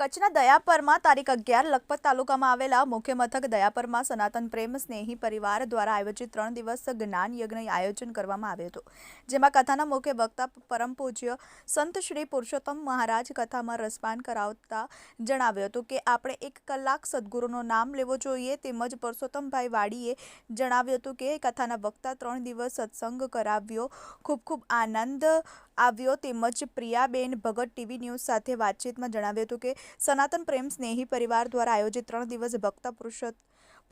કચ્છના દયાપરમાં તારીખ અગિયાર લખપત તાલુકામાં આવેલા મુખ્ય મથક દયાપરમાં સનાતન પ્રેમ સ્નેહી પરિવાર દ્વારા આયોજિત ત્રણ દિવસ જ્ઞાન યજ્ઞ આયોજન કરવામાં આવ્યું હતું, જેમાં કથાના મુખ્ય વક્તા પરમ પૂજ્ય સંત શ્રી પુરુષોત્તમ મહારાજ કથામાં રસપાન કરાવતા જણાવ્યું હતું કે, આપણે એક કલાક સદગુરુનું નામ લેવો જોઈએ. તેમજ પુરુષોત્તમભાઈ વાડીએ જણાવ્યું હતું કે, કથાના વક્તા ત્રણ દિવસ સત્સંગ કરાવ્યો. ખૂબ ખૂબ આનંદ આવ્યો તેમજ પ્રિયાબેન ભગત ટીવી ન્યૂઝ સાથે વાતચીતમાં જણાવ્યું હતું કે સનાતન પ્રેમ સ્નેહી પરિવાર દ્વારા આયોજિત ત્રણ દિવસ ભક્ત પુરુષોત્ત,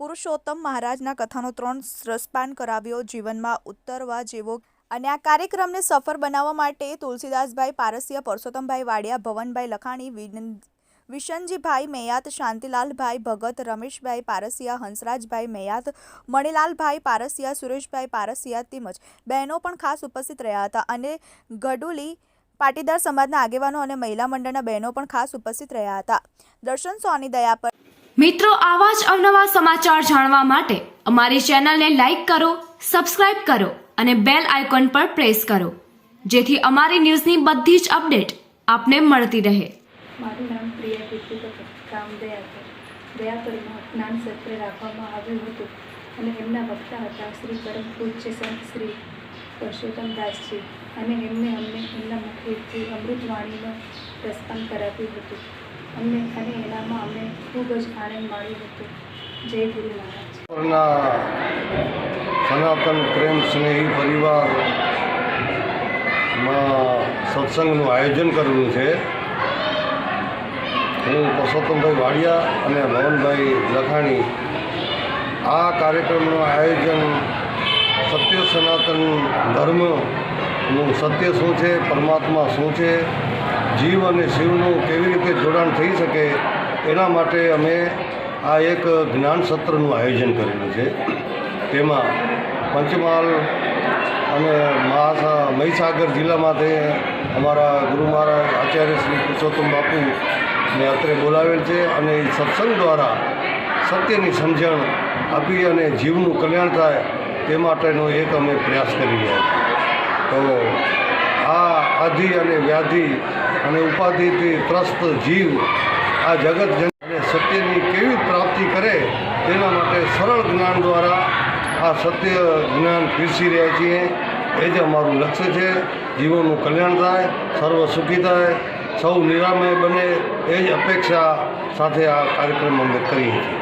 પુરુષોત્તમ મહારાજના કથાનો ત્રણ રસપાન કરાવ્યો. જીવનમાં ઉત્તરવા જેવો અને આ કાર્યક્રમને સફળ બનાવવા માટે તુલસીદાસભાઈ પારસિયા, પરસોત્તમભાઈ વાડિયા, ભવનભાઈ લખાણી વિનંદ વિશનજીભાઈ મેયાત, શાંતિલાલભાઈ ભગત, રમેશભાઈ પારસિયા, હંસરાજભાઈ મેયાત, મણિલાલભાઈ પારસિયા, સુરેશભાઈ પારસિયા તેમજ બહેનો પણ ખાસ ઉપસ્થિત રહ્યા હતા અને ગડુલી પાટીદાર સમાજના આગેવાનો અને મહિલા મંડળના બહેનો પણ ખાસ ઉપસ્થિત રહ્યા હતા. દર્શન સોની દયા પર મિત્રો, આવા જ અવનવા સમાચાર જાણવા માટે અમારી ચેનલને લાઇક કરો, સબસ્ક્રાઇબ કરો અને બેલ આઇકોન પર પ્રેસ કરો, જેથી અમારી ન્યૂઝની બધી જ અપડેટ આપને મળતી રહે. મારું નામ પ્રિયા કીર્તિ ભગત ગામ દયા દયાપરમાં જ્ઞાન સત્ર રાખવામાં આવ્યું હતું અને એમના વક્તા હતા શ્રી પરમ પૂજ્ય સંત શ્રી પરસોત્તમદાસજી અને એમને અમને એમના મુખેથી અમૃતવાણીનો પ્રસ્થાન કરાવ્યું હતું. અમને અને એનામાં અમને ખૂબ જ આનંદ માણ્યો હતો. જય ગુરુ મહારાજ. સનાતન પ્રેમ સ્નેહી પરિવારમાં સત્સંગનું આયોજન કરવું છે. હું પરસોત્તમભાઈ વાડિયા અને મોહનભાઈ લખાણી આ કાર્યક્રમનું આયોજન સત્ય સનાતન ધર્મનું સત્ય શું છે, પરમાત્મા શું છે, જીવ અને શિવનું કેવી રીતે જોડાણ થઈ શકે એના માટે અમે આ એક જ્ઞાન સત્રનું આયોજન કરેલું છે. તેમાં પંચમહાલ અને મહાસા મહીસાગર જિલ્લામાંથી અમારા ગુરુ મહારાજ આચાર્ય શ્રી પુરુષોત્તમ બાપુને અત્રે બોલાવેલ છે અને સત્સંગ દ્વારા સત્યની સમજણ આપી અને જીવનું કલ્યાણ થાય તે માટેનો એક અમે પ્રયાસ કરી રહ્યા તો આ આધિ અને વ્યાધિ અને ઉપાધિથી ત્રસ્ત જીવ આ જગત અને સત્યની કેવી પ્રાપ્તિ કરે તેના માટે સરળ જ્ઞાન દ્વારા આ સત્ય જ્ઞાન પીરસી રહ્યા છીએ. એ જ અમારું લક્ષ્ય છે. જીવોનું કલ્યાણ થાય સર્વ સુખી થાય સૌ નિરામય બને એ જ અપેક્ષા સાથે આ કાર્યક્રમ અમે કરીએ છીએ.